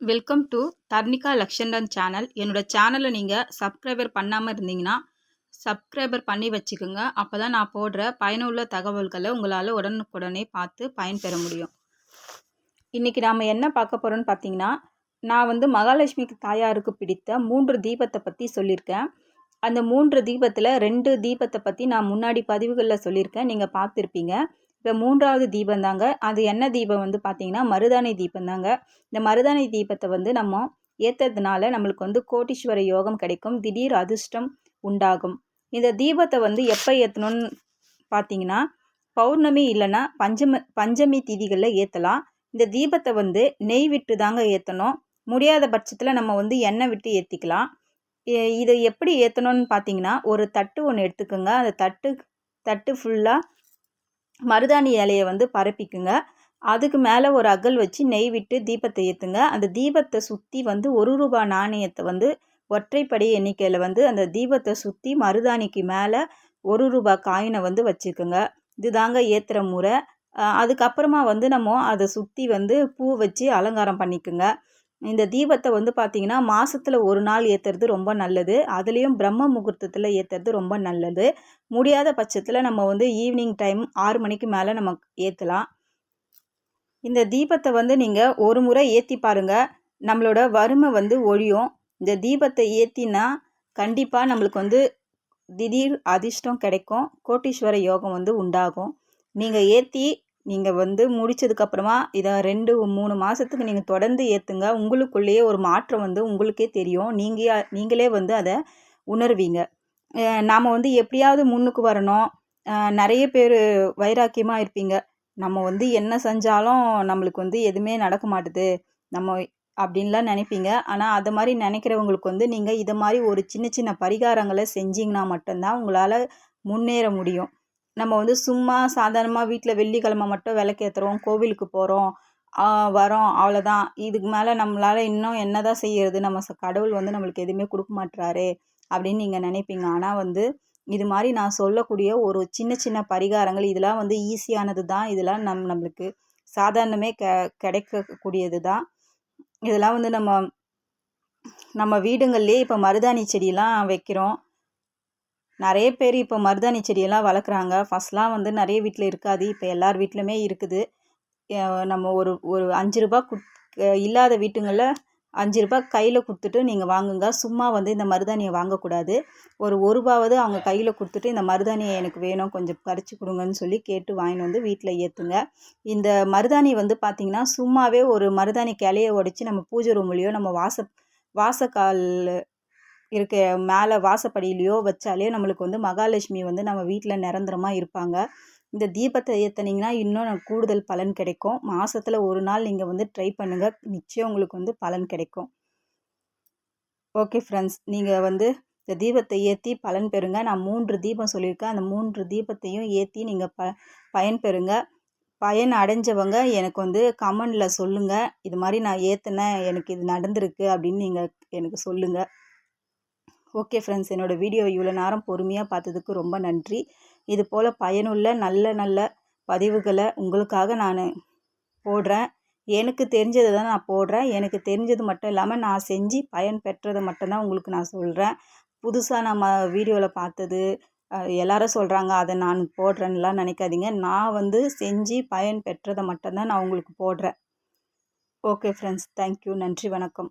Welcome to Tharnika Lakshandan channel என்னோட சேனலை நீங்கள் சப்ஸ்கிரைபர் பண்ணாமல் இருந்தீங்கன்னா சப்ஸ்கிரைபர் பண்ணி வச்சுக்கோங்க. அப்போ தான் நான் போடுற பயனுள்ள தகவல்களை உங்களால் உடனுக்குடனே பார்த்து பயன்பெற முடியும். இன்றைக்கி நாம் என்ன பார்க்க போகிறோன்னு பார்த்தீங்கன்னா நான் வந்து மகாலட்சுமிக்கு தாயாருக்கு பிடித்த மூன்று தீபத்தை பற்றி சொல்லியிருக்கேன். அந்த மூன்று தீபத்தில் ரெண்டு தீபத்தை பற்றி நான் முன்னாடி பதிவுகளில் சொல்லியிருக்கேன். நீங்கள் பார்த்துருப்பீங்க. இப்போ மூன்றாவது தீபம் தாங்க. அது என்ன தீபம் வந்து பார்த்திங்கன்னா மருதாணி தீபம் தாங்க. இந்த மருதாணி தீபத்தை வந்து நம்ம ஏற்றுறதுனால நம்மளுக்கு வந்து கோட்டீஸ்வர யோகம் கிடைக்கும். திடீர் அதிர்ஷ்டம் உண்டாகும். இந்த தீபத்தை வந்து எப்போ ஏற்றணும்னு பார்த்தீங்கன்னா பௌர்ணமி இல்லைன்னா பஞ்சம பஞ்சமி திதிகளில் ஏற்றலாம் இந்த தீபத்தை வந்து நெய் விட்டு தாங்க ஏற்றணும் முடியாத பட்சத்தில் நம்ம வந்து எண்ணெய் விட்டு ஏற்றிக்கலாம் இதை எப்படி ஏற்றணும்னு பார்த்தீங்கன்னா ஒரு தட்டு ஒன்று எடுத்துக்கோங்க. அந்த தட்டு தட்டு ஃபுல்லாக மருதாணி இலையை வந்து பரப்பிக்குங்க. அதுக்கு மேலே ஒரு அகல் வச்சு நெய் விட்டு தீபத்தை ஏற்றுங்க அந்த தீபத்தை சுற்றி வந்து ஒரு ரூபா நாணயத்தை வந்து ஒற்றைப்படி எண்ணிக்கையில் வந்து அந்த தீபத்தை சுற்றி மருதாணிக்கு மேலே ஒரு ரூபா காயினை வந்து வச்சுக்கோங்க. இதுதாங்க ஏற்றுற முறை. அதுக்கப்புறமா வந்து நம்ம அதை சுற்றி வந்து பூ வச்சு அலங்காரம் பண்ணிக்குங்க. இந்த தீபத்தை வந்து பார்த்திங்கன்னா மாதத்தில் ஒரு நாள் ஏற்றுறது ரொம்ப நல்லது. அதுலேயும் பிரம்ம முகூர்த்தத்தில் ஏற்றுறது ரொம்ப நல்லது. முடியாத பட்சத்தில் நம்ம வந்து ஈவினிங் டைம் ஆறு மணிக்கு மேலே நம்ம ஏற்றலாம் இந்த தீபத்தை வந்து நீங்கள் ஒரு முறை ஏற்றி பாருங்கள் நம்மளோட வறுமை வந்து ஒழியும். இந்த தீபத்தை ஏற்றினா கண்டிப்பாக நம்மளுக்கு வந்து திடீர் அதிர்ஷ்டம் கிடைக்கும். கோட்டீஸ்வர யோகம் வந்து உண்டாகும். நீங்கள் ஏற்றி நீங்கள் வந்து முடித்ததுக்கப்புறமா இதை ரெண்டு மூணு மாதத்துக்கு நீங்கள் தொடர்ந்து ஏற்றுங்க உங்களுக்குள்ளேயே ஒரு மாற்றம் வந்து உங்களுக்கே தெரியும். நீங்கள் நீங்களே வந்து அதை உணர்வீங்க. நாம் வந்து எப்படியாவது முன்னுக்கு வரணும். நிறைய பேர் வைராக்கியமாக இருப்பீங்க. நம்ம வந்து என்ன செஞ்சாலும் நம்மளுக்கு வந்து எதுவுமே நடக்க மாட்டுது. நம்ம அப்படின்லாம் நினைப்பீங்க. ஆனால் அது மாதிரி நினைக்கிறவங்களுக்கு வந்து நீங்கள் இதை மாதிரி ஒரு சின்ன சின்ன பரிகாரங்களை செஞ்சிங்கன்னா மட்டும்தான் உங்களால் முன்னேற முடியும். நம்ம வந்து சும்மா சாதாரணமாக வீட்டில் வெள்ளிக்கிழமை மட்டும் விளக்கேற்றுறோம் கோவிலுக்கு போகிறோம் வரோம் அவ்வளோதான் இதுக்கு மேலே நம்மளால் இன்னும் என்ன தான் செய்கிறது நம்ம கடவுள் வந்து நம்மளுக்கு எதுவுமே கொடுக்க மாட்டுறாரு அப்படின்னு நீங்கள் நினைப்பீங்க. ஆனால் வந்து இது மாதிரி நான் சொல்லக்கூடிய ஒரு சின்ன சின்ன பரிகாரங்கள் இதெல்லாம் வந்து ஈஸியானது தான். இதெல்லாம் நம் நம்மளுக்கு சாதாரணமே க கிடைக்கக்கூடியது தான். இதெல்லாம் வந்து நம்ம நம்ம வீடுங்கள்லேயே இப்போ மருதாணி செடியெலாம் வைக்கிறோம். நிறைய பேர் இப்போ மருதாணி செடியெல்லாம் வளர்க்குறாங்க. ஃபஸ்ட்லாம் வந்து நிறைய வீட்டில் இருக்காது. இப்போ எல்லார் வீட்லையுமே இருக்குது. நம்ம ஒரு ஒரு அஞ்சு ரூபா குட் இல்லாத வீட்டுங்களில் அஞ்சு ரூபா கையில் கொடுத்துட்டு நீங்கள் வாங்குங்க. சும்மா வந்து இந்த மருதாணியை வாங்கக்கூடாது. ஒரு ஒரு ரூபாவது அவங்க கையில் கொடுத்துட்டு இந்த மருதாணியை எனக்கு வேணும் கொஞ்சம் பறித்து கொடுங்கன்னு சொல்லி கேட்டு வாங்கிட்டு வந்து வீட்டில் ஏற்றுங்க இந்த மருதாணி வந்து பார்த்திங்கன்னா சும்மாவே ஒரு மருதாணி கிளைய உடச்சி நம்ம பூஜை ரூம்லேயோ நம்ம வாச வாசக்கால் இருக்க மேலே வாசப்படியிலையோ வச்சாலே நம்மளுக்கு வந்து மகாலட்சுமி வந்து நம்ம வீட்டில் நிரந்தரமாக இருப்பாங்க. இந்த தீபத்தை ஏற்றுனீங்கன்னா இன்னும் கூடுதல் பலன் கிடைக்கும். மாதத்தில் ஒரு நாள் நீங்கள் வந்து ட்ரை பண்ணுங்கள் நிச்சயம் உங்களுக்கு வந்து பலன் கிடைக்கும். ஓகே ஃப்ரெண்ட்ஸ் நீங்கள் வந்து இந்த தீபத்தை ஏற்றி பலன் பெறுங்க. நான் மூன்று தீபம் சொல்லியிருக்கேன். அந்த மூன்று தீபத்தையும் ஏற்றி நீங்கள் ப பயன் பெறுங்க பயன் அடைஞ்சவங்க எனக்கு வந்து கமெண்டில் சொல்லுங்கள் இது மாதிரி நான் ஏற்றினேன் எனக்கு இது நடந்திருக்கு அப்படின்னு நீங்கள் எனக்கு சொல்லுங்கள் ஓகே ஃப்ரெண்ட்ஸ் என்னோடய வீடியோ இவ்வளோ நேரம் பொறுமையாக பார்த்ததுக்கு ரொம்ப நன்றி. இது போல் பயனுள்ள நல்ல நல்ல பதிவுகளை உங்களுக்காக நான் போடுறேன். எனக்கு தெரிஞ்சதை தான் நான் போடுறேன். எனக்கு தெரிஞ்சது மட்டும் இல்லாமல் நான் செஞ்சு பயன் பெற்றதை மட்டும்தான் உங்களுக்கு நான் சொல்கிறேன் புதுசாக நம்ம வீடியோவில் பார்த்தது எல்லாரும் சொல்கிறாங்க அதை நான் போடுறேன்னுலாம் நினைக்காதீங்க. நான் வந்து செஞ்சு பயன் பெற்றதை மட்டும்தான் நான் உங்களுக்கு போடுறேன். ஓகே ஃப்ரெண்ட்ஸ் தேங்க்யூ நன்றி வணக்கம்.